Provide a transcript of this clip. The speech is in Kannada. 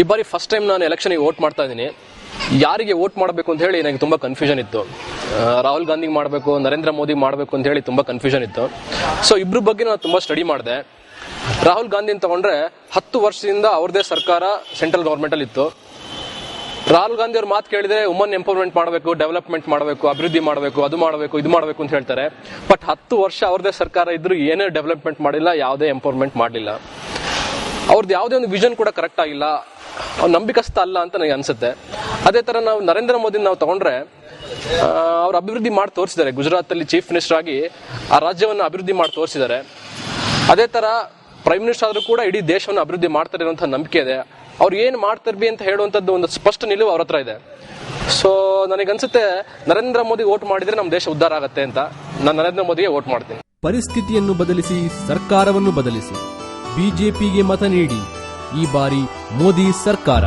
ಈ ಬಾರಿ ಫಸ್ಟ್ ಟೈಮ್ ನಾನು ಎಲೆಕ್ಷನ್ಗೆ ವೋಟ್ ಮಾಡ್ತಾ ಇದ್ದೀನಿ. ಯಾರಿಗೆ ವೋಟ್ ಮಾಡಬೇಕು ಅಂತ ಹೇಳಿ ನನಗೆ ತುಂಬಾ ಕನ್ಫ್ಯೂಷನ್ ಇತ್ತು. ರಾಹುಲ್ ಗಾಂಧಿಗೆ ಮಾಡಬೇಕು, ನರೇಂದ್ರ ಮೋದಿ ಮಾಡಬೇಕು ಅಂತ ಹೇಳಿ ತುಂಬಾ ಕನ್ಫ್ಯೂಷನ್ ಇತ್ತು. ಸೊ ಇಬ್ರ ಬಗ್ಗೆ ನಾನು ತುಂಬಾ ಸ್ಟಡಿ ಮಾಡಿದೆ. ರಾಹುಲ್ ಗಾಂಧಿ ಅಂತ ತಗೊಂಡ್ರೆ ಹತ್ತು ವರ್ಷದಿಂದ ಅವ್ರದೇ ಸರ್ಕಾರ ಸೆಂಟ್ರಲ್ ಗವರ್ಮೆಂಟ್ ಅಲ್ಲಿ ಇತ್ತು. ರಾಹುಲ್ ಗಾಂಧಿ ಅವ್ರ ಮಾತು ಕೇಳಿದ್ರೆ ವುಮನ್ ಎಂಪವರ್ಮೆಂಟ್ ಮಾಡಬೇಕು ಡೆವಲಪ್ಮೆಂಟ್ ಮಾಡಬೇಕು, ಅಭಿವೃದ್ಧಿ ಮಾಡಬೇಕು, ಅದು ಮಾಡಬೇಕು, ಇದು ಮಾಡಬೇಕು ಅಂತ ಹೇಳ್ತಾರೆ. ಬಟ್ ಹತ್ತು ವರ್ಷ ಅವ್ರದೇ ಸರ್ಕಾರ ಇದ್ರು ಏನೇ ಡೆವಲಪ್ಮೆಂಟ್ ಮಾಡಿಲ್ಲ, ಯಾವುದೇ ಎಂಪವರ್ಮೆಂಟ್ ಮಾಡಲಿಲ್ಲ. ಅವ್ರದ್ದು ಯಾವುದೇ ಒಂದು ವಿಷನ್ ಕೂಡ ಕರೆಕ್ಟ್ ಆಗಿಲ್ಲ. ಅವ್ರು ನಂಬಿಕಸ್ತ ಅಲ್ಲ ಅಂತ ನನಗೆ ಅನ್ಸುತ್ತೆ. ಅದೇ ತರ ನಾವು ನರೇಂದ್ರ ಮೋದಿ ನಾವು ತಗೊಂಡ್ರೆ ಅವ್ರು ಅಭಿವೃದ್ಧಿ ಮಾಡಿ ತೋರಿಸಿದ್ದಾರೆ. ಗುಜರಾತ್ ಅಲ್ಲಿ ಚೀಫ್ ಮಿನಿಸ್ಟರ್ ಆಗಿ ಆ ರಾಜ್ಯವನ್ನು ಅಭಿವೃದ್ಧಿ ಮಾಡಿ ತೋರಿಸಿದ್ದಾರೆ. ಅದೇ ತರ ಪ್ರೈಮ್ ಮಿನಿಸ್ಟರ್ ಆದ್ರೂ ಕೂಡ ಇಡೀ ದೇಶವನ್ನು ಅಭಿವೃದ್ಧಿ ಮಾಡ್ತಾರೆ ಅನ್ನೋಂಥ ನಂಬಿಕೆ ಇದೆ. ಅವ್ರು ಏನ್ ಮಾಡ್ತಾರ್ಬಿ ಅಂತ ಹೇಳುವಂತದ್ದು ಒಂದು ಸ್ಪಷ್ಟ ನಿಲುವು ಅವ್ರ ಹತ್ರ ಇದೆ. ಸೊ ನನಗನ್ಸುತ್ತೆ ನರೇಂದ್ರ ಮೋದಿ ವೋಟ್ ಮಾಡಿದ್ರೆ ನಮ್ಮ ದೇಶ ಉದ್ಧಾರ ಆಗತ್ತೆ ಅಂತ. ನಾನು ನರೇಂದ್ರ ಮೋದಿಗೆ ವೋಟ್ ಮಾಡ್ತೀನಿ. ಪರಿಸ್ಥಿತಿಯನ್ನು ಬದಲಿಸಿ, ಸರ್ಕಾರವನ್ನು ಬದಲಿಸಿ. ಬಿಜೆಪಿಗೆ ಮತ ನೀಡಿ ಈ ಬಾರಿ ಮೋದಿ ಸರ್ಕಾರ.